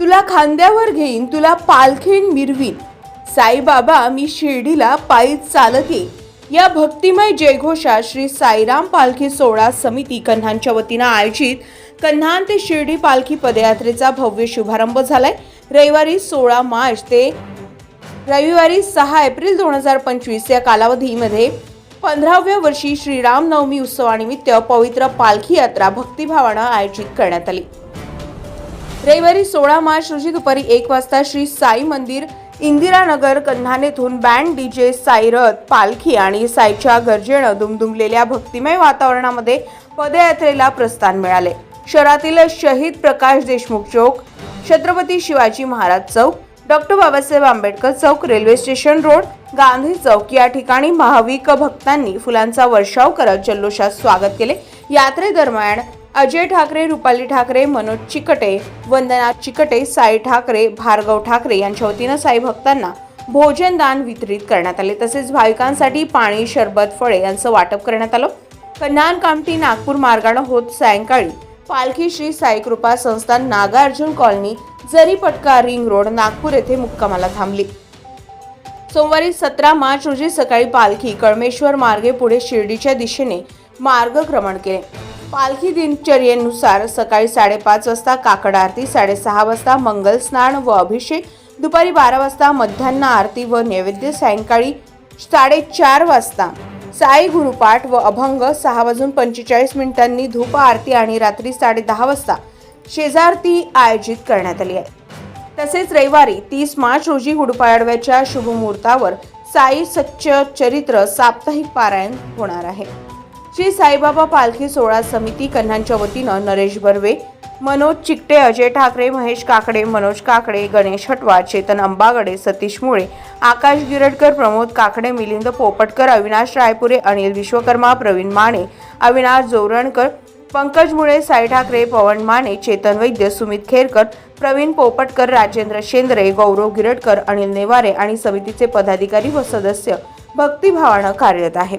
तुला खांद्यावर घेईन तुला पालखीन मिरवीन. साईबाबा मी शिर्डीला पायीच चालत. येईन या भक्तिमय जयघोषात श्री साईराम पालखी सोहळा समिती कन्हांच्या वतीनं आयोजित कन्हान ते शिर्डी पालखी पदयात्रेचा भव्य शुभारंभ झालाय. रविवारी सोळा मार्च ते रविवारी सहा एप्रिल दोन हजार पंचवीस या कालावधीमध्ये पंधराव्या वर्षी श्रीरामनवमी उत्सवानिमित्त पवित्र पालखी यात्रा भक्तिभावानं आयोजित करण्यात आली. रविवारी सोळा मार्च रोजी दुपारी एक वाजता श्री साई मंदिर इंदिरानगर कन्हान येथून बँड डीजे साईरथ पालखी आणि साईच्या गर्जेनं दुमदुमलेल्या भक्तिमय वातावरणामध्ये पदयात्रेला प्रस्थान मिळाले. शहरातील शहीद प्रकाश देशमुख चौक छत्रपती शिवाजी महाराज चौक डॉक्टर बाबासाहेब आंबेडकर चौक रेल्वे स्टेशन रोड गांधी चौक या ठिकाणी महाविक भक्तांनी फुलांचा वर्षाव करत जल्लोषात स्वागत केले. यात्रेदरम्यान अजय ठाकरे रुपाली ठाकरे मनोज चिकटे वंदना चिकटे साई ठाकरे भार्गव ठाकरे यांच्या वतीनं साई भक्तांना भोजनदान वितरित करण्यात आले. तसेच भाविकांसाठी पाणी शरबत फळे यांचं वाटप करण्यात आलं. कन्हान कामठी नागपूर मार्गानं होत सायंकाळी पालखी Shri Sai Krupa Sansthan Nagarjun colony Jaripatka ring road Nagpur येथे मुक्कामाला थांबली. सोमवारी सतरा मार्च रोजी सकाळी पालखी कळमेश्वर मार्गे पुढे शिर्डीच्या दिशेने मार्गक्रमण केले. पालखी दिनचर्येनुसार सकाळी साडेपाच वाजता काकड आरती साडेसहा वाजता मंगल स्नान व अभिषेक दुपारी बारा वाजता मध्यान्ह आरती व नैवेद्य सायंकाळी साडेचार वाजता साई गुरुपाठ व अभंग सहा वाजून पंचेचाळीस मिनिटांनी धूप आरती आणि रात्री साडे दहा वाजता शेजारती आयोजित करण्यात आली आहे. तसेच रविवारी तीस मार्च रोजी गुढपाडव्याच्या शुभमुहूर्तावर साई सच्च चरित्र साप्ताहिक पारायण होणार आहे. श्री साईबाबा पालखी सोहळा समिती कन्हांच्या वतीनं नरेश बर्वे मनोज चिकटे अजय ठाकरे महेश काकडे मनोज काकडे गणेश हटवा चेतन अंबागडे सतीश मुळे आकाश गिरडकर प्रमोद काकडे मिलिंद पोपटकर अविनाश रायपुरे अनिल विश्वकर्मा प्रवीण माने अविनाश जोरणकर पंकज मुळे साई ठाकरे पवन माने चेतन वैद्य सुमित खेरकर प्रवीण पोपटकर राजेंद्र शेंद्रे गौरव गिरडकर अनिल नेवारे आणि समितीचे पदाधिकारी व सदस्य भक्तिभावानं कार्यरत आहे